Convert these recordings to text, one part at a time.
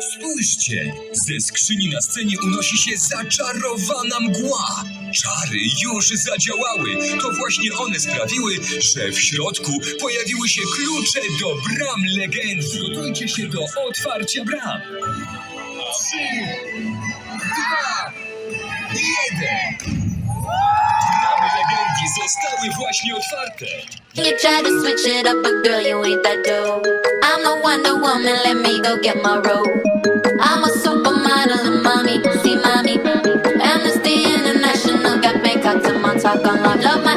Spójrzcie! Ze skrzyni na scenie unosi się zaczarowana mgła. Czary już zadziałały. To właśnie one sprawiły, że w środku pojawiły się klucze do bram legend. Gotujcie się do otwarcia bram. Trzy, dwa, jeden. Bramy legendy zostały właśnie otwarte. You try to switch it up, but girl, you ain't that dope. I'm the Wonder Woman, let me go get my robe. I'm a supermodel and mommy, see mommy. Amnesty International got me cocked to Montauk on love. Love my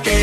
que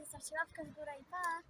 zostawcie łapkę w górę i pa!